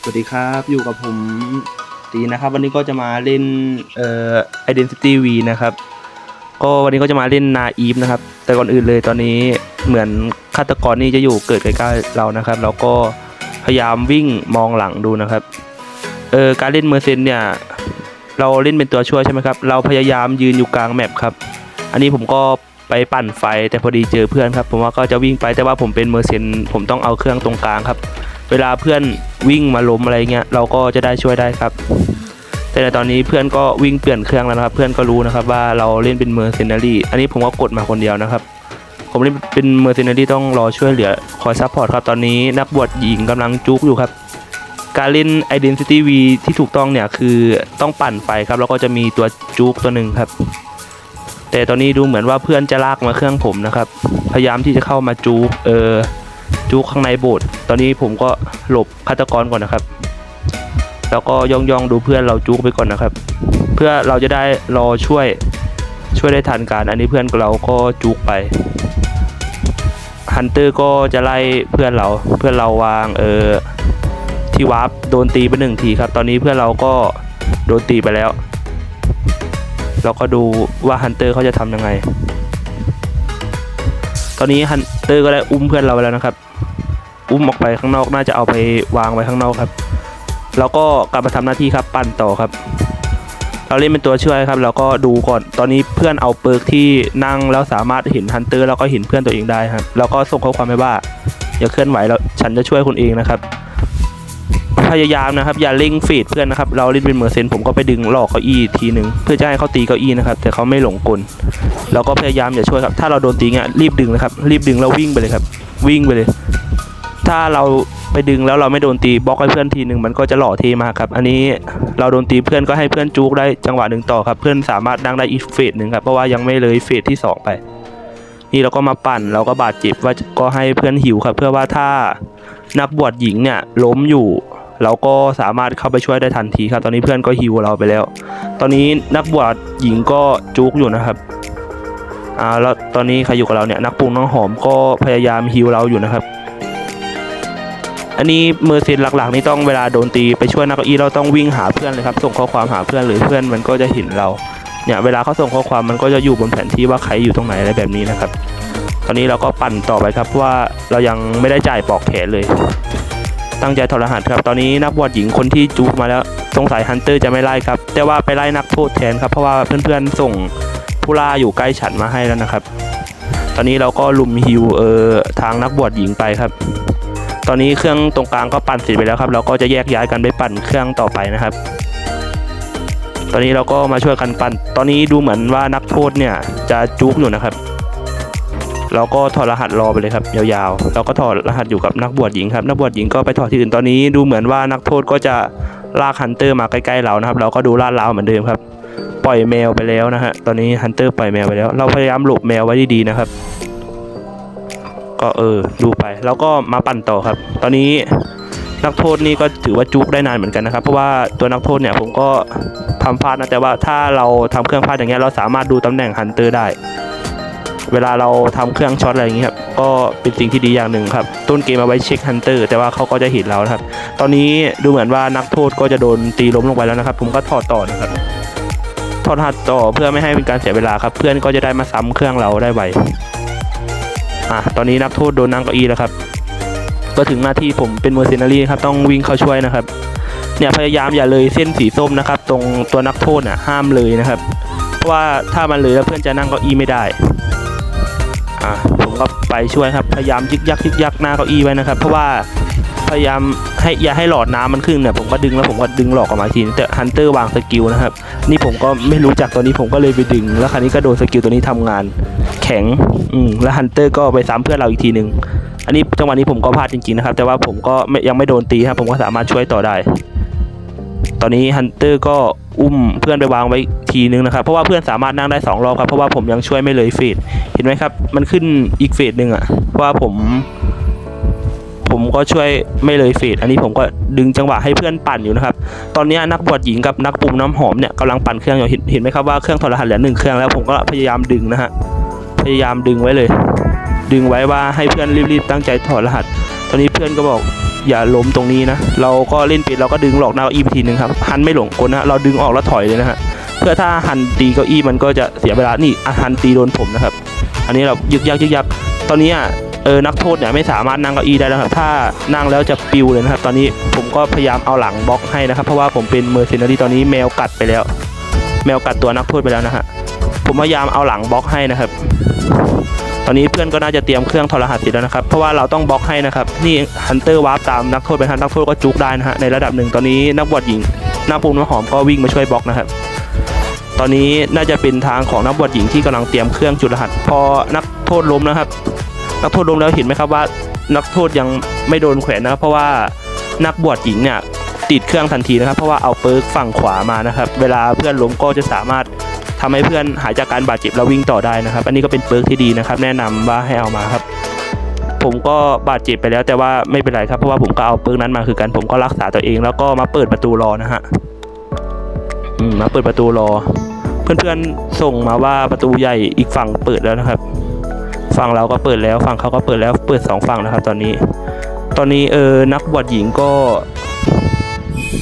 สวัสดีครับอยู่กับผมตีนะครับ วันนี้ก็จะมาเล่นเอ่อ Identity V นะครับ ก็วันนี้ก็จะมาเล่นนาอีฟนะครับ แต่ก่อนอื่นเลยตอนนี้เหมือนฆาตกรนี่จะอยู่เกิดใกล้ๆเรานะครับ แล้วก็พยายามวิ่งมองหลังดูนะครับเออการเล่นเมอร์เซนเนี่ยเราเล่นเป็นตัวช่วยใช่ไหมครับ เราพยายามยืนอยู่กลางแมปครับ อันนี้ผมก็ไปปั่นไฟแต่พอดีเจอเพื่อนครับ ผมว่าก็จะวิ่งไปแต่ว่าผมเป็นเมอร์เซนผมต้องเอาเครื่องตรงกลางครับ เวลาเพื่อนวิ่งมาล้มอะไรเงี้ยเราก็จะได้ช่วยได้ครับ แต่ในตอนนี้เพื่อนก็วิ่งเปลี่ยนเครื่องแล้วนะครับ เพื่อนก็รู้นะครับว่าเราเล่นเป็นเมอร์เซนารีอันนี้ผมก็กดมาคนเดียวนะครับ ผมเล่นเป็นเมอร์เซนารีต้องรอช่วยเหลือคอยซัพพอร์ตครับตอนนี้นักบวชหญิงกำลังจุกอยู่ครับการเล่น Identity V ที่ถูกต้องเนี่ยคือต้องปั่นไฟครับแล้วก็จะมีตัวจุกตัวหนึ่งครับแต่ตอนนี้ดูเหมือนว่าเพื่อนจะลากมาเครื่องผมนะครับ พยายามที่จะเข้ามาจูกเออ จุกข้างในโบสถ์ตอนนี้ผมก็หลบฆาตกรก่อนนะครับ แล้วก็ย่องย่องดูเพื่อนเราจุกไปก่อนนะครับ เพื่อเราจะได้รอช่วยช่วยได้ทันการ อันนี้เพื่อนเราก็จุกไปฮันเตอร์ก็จะไล่เพื่อนเราเพื่อนเราวางเออที่วาร์ปโดนตีไปหนึ่งทีครับ ตอนนี้เพื่อนเราก็โดนตีไปแล้ว เราก็ดูว่าฮันเตอร์เขาจะทำยังไง ตอนนี้ฮันเตอร์ก็ได้อุ้มเพื่อนเราไปแล้วนะครับ อุ้มออกไปข้างนอกน่าจะเอาไปวางไว้ข้างนอกครับ แล้วก็กลับมาทำหน้าที่ครับปั่นต่อครับ เราเล่นเป็นตัวช่วยครับแล้วก็ดูก่อนตอนนี้เพื่อนเอาเปิร์กที่นั่งแล้วสามารถเห็นฮันเตอร์แล้วก็เห็นเพื่อนตัวเองได้ครับ แล้วก็ส่งข้อความไปว่าอย่าเคลื่อนไหวแล้วฉันจะช่วยคุณเองนะครับพยายามนะครับอย่าเร่งฟีดเพื่อนนะครับเราเล่นเป็นเมอร์เซนผมก็ไปดึงหลอกเก้าอี้ทีหนึ่งเพื่อจะให้เขาตีเก้าอี้นะครับแต่เขาไม่หลงกลเราก็พยายามอย่าช่วยครับถ้าเราโดนตีเงี้ยรีบดึงนะครับรีบดึงแล้ววิ่งไปเลยครับ วิ่งไปเลย ถ้าเราไปดึงแล้วเราไม่โดนตีบล็อกให้เพื่อนทีหนึ่งมันก็จะหล่อเทมากครับ อันนี้เราโดนตีเพื่อนก็ให้เพื่อนจูกได้จังหวะหนึ่งต่อครับ เพื่อนสามารถนั่งได้อีกเฟสหนึ่งครับเพราะว่ายังไม่เลยเฟสที่สองไป นี่เราก็มาปั่นเราก็บาดเจ็บว่าก็ให้เพื่อนหิวครับ เพื่อว่าถ้านักบวชหญิงเนี่ยล้มอยู่ เราก็สามารถเข้าไปช่วยได้ทันทีครับ ตอนนี้เพื่อนก็หิวเราไปแล้ว ตอนนี้นักบวชหญิงก็จุกอยู่นะครับอ่าแล้วตอนนี้ใครอยู่กับเราเนี่ยนักปรุงน้องหอมก็พยายามฮิวเราอยู่นะครับ อันนี้เมอร์เซนหลักๆนี่ต้องเวลาโดนตีไปช่วยนักเก้าอี้เราต้องวิ่งหาเพื่อนเลยครับ ส่งข้อความหาเพื่อนหรือเพื่อนมันก็จะเห็นเราเนี่ยเวลาเขาส่งข้อความมันก็จะอยู่บนแผนที่ว่าใครอยู่ตรงไหนอะไรแบบนี้นะครับ ตอนนี้เราก็ปั่นต่อไปครับว่าเรายังไม่ได้จ่ายปอกแขนเลย ตั้งใจถอดรหัสครับ ตอนนี้นักบวชหญิงคนที่จูกมาแล้วสงสัยฮันเตอร์จะไม่ไล่ครับ แต่ว่าไปไล่นักโทษแทนครับเพราะว่าเพื่อนๆส่งผู้ล่าอยู่ใกล้ฉันมาให้แล้วนะครับ ตอนนี้เราก็ลุมฮิวเออทางนักบวชหญิงไปครับ ตอนนี้เครื่องตรงกลางก็ปั่นเสร็จไปแล้วครับ เราก็จะแยกย้ายกันไปปั่นเครื่องต่อไปนะครับ ตอนนี้เราก็มาช่วยกันปั่น ตอนนี้ดูเหมือนว่านักโทษเนี่ยจะจุกอยู่นะครับ เราก็ถอดรหัสรอไปเลยครับยาวๆ เราก็ถอดรหัสอยู่กับนักบวชหญิงครับ นักบวชหญิงก็ไปถอดที่อื่น ตอนนี้ดูเหมือนว่านักโทษก็จะลากฮันเตอร์มาใกล้ๆเรานะครับ เราก็ดูลาดราวเหมือนเดิมครับ ปล่อยแมวไปแล้วนะฮะ ตอนนี้ฮันเตอร์ปล่อยแมวไปแล้ว เราพยายามหลบแมวไว้ดีๆนะครับ ก็เออดูไป แล้วก็มาปั่นต่อครับ ตอนนี้นักโทษนี่ก็ถือว่าจุกได้นานเหมือนกันนะครับ เพราะว่าตัวนักโทษเนี่ยผมก็ทำพลาดนะแต่ว่าถ้าเราทำเครื่องพลาดอย่างเงี้ยเราสามารถดูตำแหน่งฮันเตอร์ได้ เวลาเราทำเครื่องช็อตอะไรอย่างเงี้ยครับก็เป็นสิ่งที่ดีอย่างหนึ่งครับ ต้นเกมเอาไว้เช็คฮันเตอร์แต่ว่าเขาก็จะเห็นเราครับ ตอนนี้ดูเหมือนว่านักโทษก็จะโดนตีล้มลงไปแล้วนะครับ ผมก็ถอดต่อนะครับถอดหัสต่อเพื่อไม่ให้เป็นการเสียเวลาครับ เพื่อนก็จะได้มาซ้ำเครื่องเราได้ไว อะตอนนี้นักโทษโดนนั่งเก้าอี้แล้วครับ ก็ถึงหน้าที่ผมเป็นเมอร์เซนารีครับต้องวิ่งเข้าช่วยนะครับ เนี่ยพยายามอย่าเลยเส้นสีส้มนะครับ ตรงตัวนักโทษอะห้ามเลยนะครับ เพราะว่าถ้ามันเลยแล้วเพื่อนจะนั่งเก้าอี้ไม่ได้อะผมก็ไปช่วยครับพยายามยึกยักยึกยักหน้าเก้าอี้ไว้นะครับ เพราะว่า พยายามให้อย่าให้หลอดน้ำมันขึ้นเนี่ยผมก็ดึงแล้วผมก็ดึงหลอกออกมาทีนึงแต่ฮันเตอร์วางสกิลนะครับนี่ผมก็ไม่รู้จักตัวนี้ผมก็เลยไปดึง แล้วคราวนี้ก็โดนสกิลตัวนี้ทำงาน แข็งอืมแล้วฮันเตอร์ก็ไปซ้ำเพื่อนเราอีกทีหนึ่งอันนี้จังหวะนี้ผมก็พลาดจริงๆนะครับ แต่ว่าผมก็ยังไม่โดนตีครับผมก็สามารถช่วยต่อได้ ตอนนี้ฮันเตอร์ก็อุ้มเพื่อนไปวางไว้ทีนึงนะครับ เพราะว่าเพื่อนสามารถนั่งได้สองรอบครับเพราะว่าผมยังช่วยไม่เลยเฟสเห็นไหมครับ มันขึ้นอีกเฟสหนึ่งอะว่าผม ก็ช่วยไม่เลยเฟสอันนี้ผมก็ดึงจังหวะให้เพื่อนปั่นอยู่นะครับ ตอนนี้นักบวชหญิงกับนักปุ่มน้ำหอมเนี่ยกำลังปั่นเครื่องอยู่เห็นเห็นไหมครับว่าเครื่องถอดรหัสเหลือหนึ่งเครื่องแล้วผมก็พยายามดึงนะฮะพยายามดึงไว้เลย ดึงไว้ว่าให้เพื่อนรีบๆตั้งใจถอดรหัส ตอนนี้เพื่อนก็บอกอย่าล้มตรงนี้นะ เราก็เล่นปิดเราก็ดึงหลอกหน้าเก้าอี้ไปทีนึงครับฮันไม่หลงกลนะเราดึงออกแล้วถอยเลยนะฮะเพื่อถ้าฮันตีเก้าอี้มันก็จะเสียเวลานี่อะฮันตีโดนผมนะครับ อันนี้เรายึกยักยึกยักตอนนี้อะ ออนักโทษเนี่ยไม่สามารถนั่งเก้าอี้ได้แล้วครับ ถ้านั่งแล้วจะปิวเลยนะครับ ตอนนี้ผมก็พยายามเอาหลังบล็อกให้นะครับ เพราะว่าผมเป็นเมอร์เซนารีตอนนี้แมวกัดไปแล้ว แมวกัดตัวนักโทษไปแล้วนะฮะผมพยายามเอาหลังบล็อกให้นะครับ ตอนนี้เพื่อนก็น่าจะเตรียมเครื่องทรหัสเสร็จแล้วนะครับ เพราะว่าเราต้องบล็อกให้นะครับ นี่ฮันเตอร์วาร์ปตามนักโทษไปทันนักโทษก็จุกได้นะฮะในระดับหนึ่งตอนนี้นักบวชหญิงหน้าปูนน้ำหอมก็วิ่งมาช่วยบล็อกนะครับตอนนี้น่าจะเป็นทางของนักบวชหญิงที่กำลังเตรียมเครื่องจุดรหัส พอนักโทษล้มนะครับ นักโทษล้มแล้วเห็นไหมครับว่า นักโทษยังไม่โดนแขวนนะครับ เพราะว่านักบวชหญิงเนี่ยติดเครื่องทันทีนะครับ เพราะว่าเอาเปิร์กฝั่งขวามานะครับ เวลาเพื่อนล้มก็จะสามารถทำให้เพื่อนหายจากการบาดเจ็บแล้ววิ่งต่อได้นะครับ อันนี้ก็เป็นเปิร์กที่ดีนะครับ แนะนำว่าให้เอามาครับ ผมก็บาดเจ็บไปแล้วแต่ว่าไม่เป็นไรครับเพราะว่าผมก็เอาเปิร์กนั้นมาคือกันผมก็รักษาตัวเอง แล้วก็มาเปิดประตูรอนะฮะมาเปิดประตูรอ เพื่อนๆส่งมาว่าประตูใหญ่อีกฝั่งเปิดแล้วนะครับ ฝั่งเราก็เปิดแล้วฝั่งเขาก็เปิดแล้วเปิดสองฝั่งนะครับตอนนี้ ตอนนี้เออนักบวชหญิงก็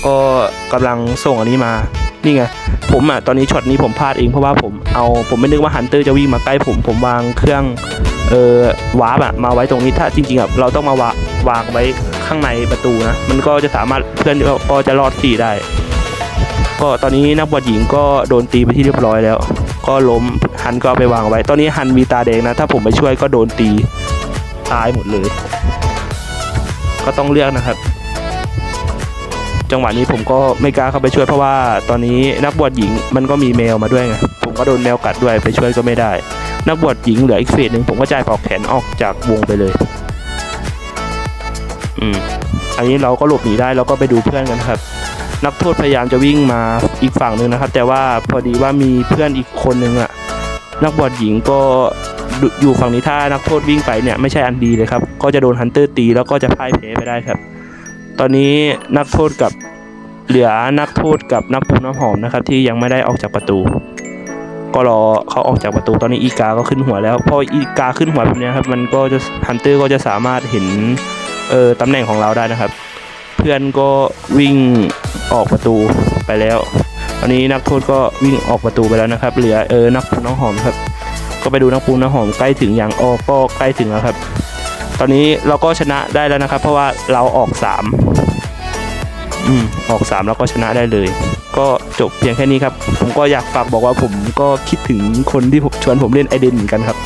ก็กำลังส่งอันนี้มานี่ไงผมอะตอนนี้ช็อตนี้ผมพลาดเองเพราะว่าผมเอาผมไม่นึกว่าฮันเตอร์จะวิ่งมาใกล้ผมผมวางเครื่องเออวาร์ปอะมาไว้ตรงนี้ถ้าจริงๆอะเราต้องมาวาวางไว้ข้างในประตูนะมันก็จะสามารถเพื่อนก็ก็จะรอดสี่ได้ ก็ตอนนี้นักบวชหญิงก็โดนตีไปที่เรียบร้อยแล้ว ก็ล้ม ฮันก็ไปวางไว้ ตอนนี้ฮันมีตาแดงนะ ถ้าผมไปช่วยก็โดนตีตายหมดเลย ก็ต้องเลือกนะครับ จังหวะนี้ผมก็ไม่กล้าเข้าไปช่วยเพราะว่า ตอนนี้นักบวชหญิงมันก็มีแมวมาด้วยไง ผมก็โดนแมวกัดด้วยไปช่วยก็ไม่ได้ นักบวชหญิงเหลืออีกเฟสหนึ่งผมก็จ่ายปลอกแขนออกจากวงไปเลย อืม อันนี้เราก็หลบหนีได้เราก็ไปดูเพื่อนกันครับนักโทษพยายามจะวิ่งมาอีกฝั่งหนึ่งนะครับ แต่ว่าพอดีว่ามีเพื่อนอีกคนหนึ่งอะ นักบวชหญิงก็อยู่ฝั่งนี้ถ้านักโทษวิ่งไปเนี่ยไม่ใช่อันดีเลยครับ ก็จะโดนฮันเตอร์ตีแล้วก็จะพ่ายแพ้ไปได้ครับ ตอนนี้นักโทษกับเหลือนักโทษกับนักปูน้ำหอมนะครับที่ยังไม่ได้ออกจากประตู ก็รอเขาออกจากประตูตอนนี้อีกาก็ขึ้นหัวแล้วพออีกาขึ้นหัวแบบนี้ครับมันก็จะฮันเตอร์ก็จะสามารถเห็นเออตำแหน่งของเราได้นะครับ เพื่อนก็วิ่งออกประตูไปแล้ว ตอนนี้นักโทษก็วิ่งออกประตูไปแล้วนะครับ เหลือเออนักปูน้ำหอมครับ ก็ไปดูนักปูน้ำหอมใกล้ถึงอย่างออกก็ใกล้ถึงแล้วครับ ตอนนี้เราก็ชนะได้แล้วนะครับ เพราะว่าเราออกสามอืมออกสามแล้วก็ชนะได้เลย ก็จบเพียงแค่นี้ครับ ผมก็อยากฝากบอกว่าผมก็คิดถึงคนที่ชวนผมเล่นไอเดนเหมือนกันครับ